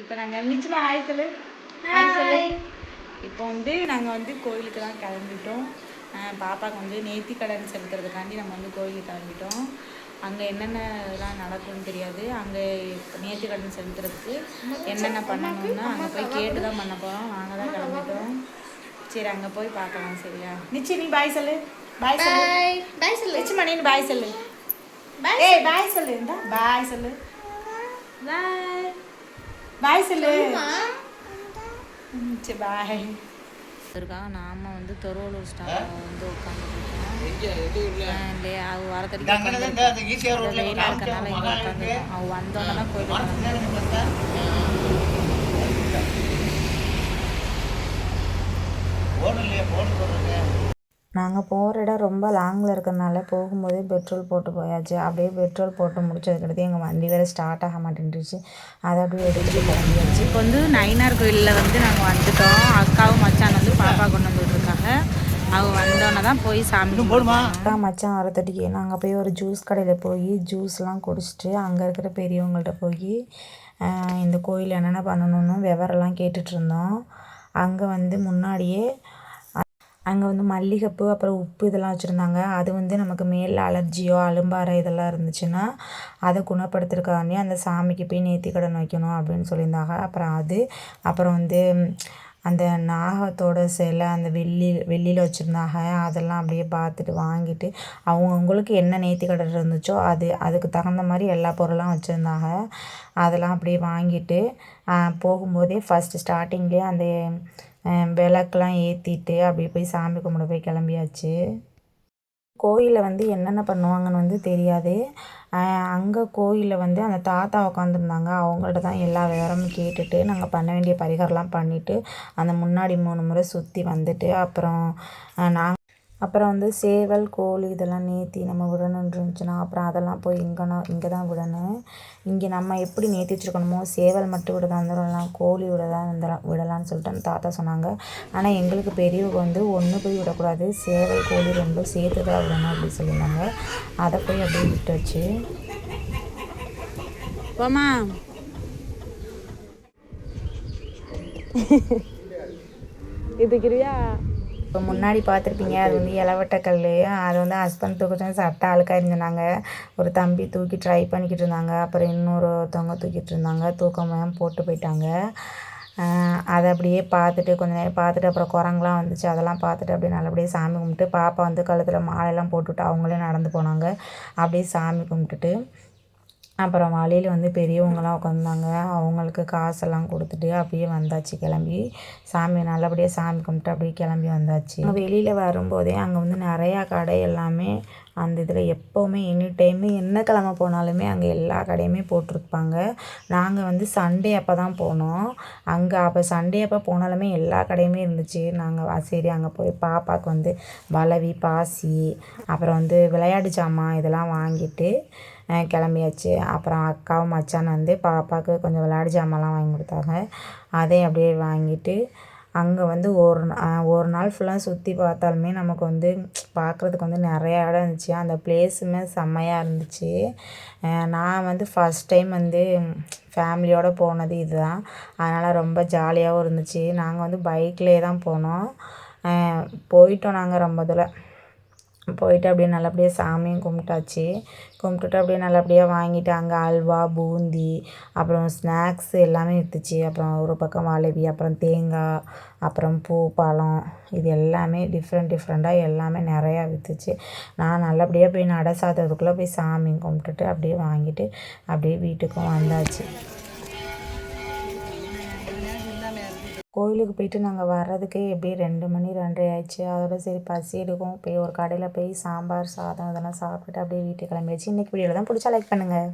இப்போ நாங்கள் நிச்சயமா ஹாய் சொல்லு. ஹாய் சொல்லு. இப்போ வந்து நாங்கள் வந்து கோயிலுக்கு தான் கிளம்பிட்டோம். அஹ் பாப்பாக்கு வந்து நேர்த்தி கடன் செலுத்துறதுக்காண்டி நம்ம வந்து கோயிலுக்கு கிளம்பிட்டோம். அங்கே என்னென்னலாம் நடக்கும்னு தெரியாது. அங்கே நேர்த்தி கடன் செலுத்துறதுக்கு என்னென்ன பண்ணணும்னு அங்கே போய் கேட்டு தான் பண்ண போகிறோம் நாங்கள் தான் கிளம்பிட்டோம். சரி அங்கே போய் பார்க்கலாம் சரியா? நிச்சி நீ பாய் சொல்லு. பாய் சொல்லு. பாய் சொல்லு. நிச்சயமா நீ பாய் சொல்லு. ஏய் பாய் சொல்லு. பாய் சொல்லு. பாய் பாய் சொல்லு சரி பாய் இருக்காங்க. நாம வந்து தொரோலூர் ஸ்டாப் வந்து உட்காந்துருக்கோம் இல்லையா அவ வரத்தடிக்கு வெயிலாக இருக்கனால இங்கே உட்காந்துருக்கோம் அவ வந்தோன்னே தான் கோயிலுக்கு நாங்கள் போகிற இடம் ரொம்ப லாங்கில் இருக்கிறனால போகும்போதே பெட்ரோல் போட்டு போயாச்சு. அப்படியே பெட்ரோல் போட்டு முடிச்சதுக்கடுத்து எங்கள் வண்டி வேறு ஸ்டார்ட் ஆக மாட்டேன்ருச்சு அதை அப்படியே எடுத்துட்டு கிளம்பியாச்சு. இப்போ வந்து நயினார் கோயிலில் வந்து நாங்கள் வந்துட்டோம். அக்காவும் மச்சான் வந்து பாப்பா கொண்டு வந்து விட்ருக்காங்க அவ வந்தோன்னே தான் போய் சாமி அக்கா மச்சான் வரத்தட்டிக்கு நாங்கள் போய் ஒரு ஜூஸ் கடையில் போய் ஜூஸ்லாம் குடிச்சிட்டு அங்கே இருக்கிற பெரியவங்கள்ட்ட போய் இந்த கோயில் என்னென்ன பண்ணணும்னு விவரம்லாம் கேட்டுட்டு இருந்தோம். அங்கே வந்து முன்னாடியே அங்கே வந்து மல்லிகைப்பூ அப்புறம் உப்பு இதெல்லாம் வச்சுருந்தாங்க. அது வந்து நமக்கு மேல் அலர்ஜியோ அலும்பாறை இதெல்லாம் இருந்துச்சுன்னா அதை குணப்படுத்துறதுக்காண்டி அந்த சாமிக்கு போய் நேர்த்தி கடன் வைக்கணும் அப்படின்னு சொல்லியிருந்தாங்க. அப்புறம் அது அப்புறம் வந்து அந்த நாகத்தோட சிலை அந்த வெள்ளி வெள்ளியில் வச்சுருந்தாங்க. அதெல்லாம் அப்படியே பார்த்துட்டு வாங்கிட்டு அவங்கவுங்களுக்கு என்ன நேர்த்தி கடன் இருந்துச்சோ அது அதுக்கு தகுந்த மாதிரி எல்லா பொருளும் வச்சுருந்தாங்க. அதெல்லாம் அப்படியே வாங்கிட்டு போகும்போதே ஃபஸ்ட்டு ஸ்டார்டிங்லேயே அந்த விளக்கெலாம் ஏற்றிட்டு அப்படியே போய் சாமி கும்பிட போய் கிளம்பியாச்சு. கோயிலில் வந்து என்னென்ன பண்ணுவாங்கன்னு வந்து தெரியாது. அங்கே கோயிலில் வந்து அந்த தாத்தா உட்காந்துருந்தாங்க அவங்கள்ட்ட தான் எல்லா விவரமும் கேட்டுட்டு நாங்கள் பண்ண வேண்டிய பரிகாரம்லாம் பண்ணிவிட்டு அந்த முன்னாடி மூணு முறை சுற்றி வந்துட்டு அப்புறம் நாங்கள் அப்புறம் வந்து சேவல் கோழி இதெல்லாம் நேர்த்தி நம்ம விடணுன்னு இருந்துச்சுன்னா அப்புறம் அதெல்லாம் போய் இங்கேனா இங்கே தான் விடணும். இங்கே நம்ம எப்படி நேர்த்தி வச்சுருக்கணுமோ சேவல் மட்டும் விடதான் இருந்துடலாம் கோழி விடதான் இருந்தலாம் விடலாம்னு சொல்லிட்டு அந்த தாத்தா சொன்னாங்க. ஆனால் எங்களுக்கு பெரியவங்க வந்து ஒன்று போய் விடக்கூடாது சேவல் கோழி ரெண்டும் சேர்த்து தான் விடணும் அப்படின்னு சொல்லியிருந்தாங்க. அதை போய் அப்படியே விட்டுச்சு போமா இதுக்கிறியா இப்போ முன்னாடி பார்த்துருப்பீங்க அது வந்து இளவட்ட கல் அது வந்து ஹஸ்பண்ட் தூக்கிட்டு சட்டை அழுக்காக இருந்தாங்க ஒரு தம்பி தூக்கி ட்ரை பண்ணிக்கிட்டு இருந்தாங்க. அப்புறம் இன்னொருத்தவங்க தூக்கிட்டு இருந்தாங்க. தூக்கமாக போட்டு போயிட்டாங்க. அதை அப்படியே பார்த்துட்டு கொஞ்ச நேரம் பார்த்துட்டு அப்புறம் குரங்குலாம் வந்துச்சு. அதெல்லாம் பார்த்துட்டு அப்படியே நல்லபடியாக சாமி கும்பிட்டு பாப்பா வந்து கழுத்தில் மாலையெல்லாம் போட்டுவிட்டு அவங்களே நடந்து போனாங்க. அப்படியே சாமி கும்பிட்டுட்டு அப்புறம் வழியில் வந்து பெரியவங்களாம் உட்காந்தாங்க அவங்களுக்கு காசெல்லாம் கொடுத்துட்டு அப்படியே வந்தாச்சு கிளம்பி. சாமி நல்லபடியாக சாமி கும்பிட்டு அப்படியே கிளம்பி வந்தாச்சு. வெளியில் வரும்போதே அங்கே வந்து நிறையா கடை எல்லாமே அந்த இதில் எப்போவுமே எனி டைமு என்ன கிழமை போனாலுமே அங்கே எல்லா கடையுமே போட்டிருப்பாங்க. நாங்கள் வந்து சண்டே அப்போ தான் போனோம். அங்கே அப்போ சண்டே அப்போ போனாலுமே எல்லா கடையுமே இருந்துச்சு. நாங்கள் சரி அங்கே போய் பாப்பாவுக்கு வந்து வளவி பாசி அப்புறம் வந்து விளையாட்டு ஜாமான் இதெல்லாம் வாங்கிட்டு கிளம்பியாச்சு. அப்புறம் அக்காவும் மச்சான் வந்து பாப்பாவுக்கு கொஞ்சம் விளையாட்டு ஜாமான்லாம் வாங்கி கொடுத்தாங்க. அதையும் அப்படியே வாங்கிட்டு அங்கே வந்து ஒரு ஒரு நாள் ஃபுல்லாக சுற்றி பார்த்தாலுமே நமக்கு வந்து பார்க்குறதுக்கு வந்து நிறையா இடம் இருந்துச்சு. அந்த பிளேஸுமே செம்மையாக இருந்துச்சு. நான் வந்து ஃபஸ்ட் டைம் வந்து ஃபேமிலியோடு போனது இதுதான். அதனால் ரொம்ப ஜாலியாகவும் இருந்துச்சு. நாங்கள் வந்து பைக்லேயே தான் போனோம். போயிட்டோம் நாங்கள் ரொம்ப தூரம். போயிட்டு அப்படியே நல்லபடியாக சாமியும் கும்பிட்டாச்சு. கும்பிட்டுட்டு அப்படியே நல்லபடியாக வாங்கிட்டு அங்கே அல்வா பூந்தி அப்புறம் ஸ்நாக்ஸ் எல்லாமே விற்றுச்சு அப்புறம் ஒரு பக்கம் வாழைவி அப்புறம் தேங்காய் அப்புறம் பூ பழம் இது எல்லாமே டிஃப்ரெண்ட் டிஃப்ரெண்ட்டாக எல்லாமே நிறையா விற்றுச்சு நான் நல்லபடியாக போய் நட சாத்துறதுக்குள்ளே போய் சாமி கும்பிட்டுட்டு அப்படியே வாங்கிட்டு அப்படியே வீட்டுக்கும் வந்தாச்சு. கோயிலுக்கு போயிட்டு நாங்கள் வர்றதுக்கே எப்படியும் ரெண்டு மணி ரெண்டரை ஆயிடுச்சு. அதோட சரி பசி எடுக்கும். போய் ஒரு கடையில் போய் சாம்பார் சாதம் இதெல்லாம் சாப்பிட்டுட்டு அப்படியே வீட்டுக்கு கிளம்பியாச்சு. இன்றைக்கி வீடியோவில் தான் பிடிச்சா லைக் பண்ணுங்கள்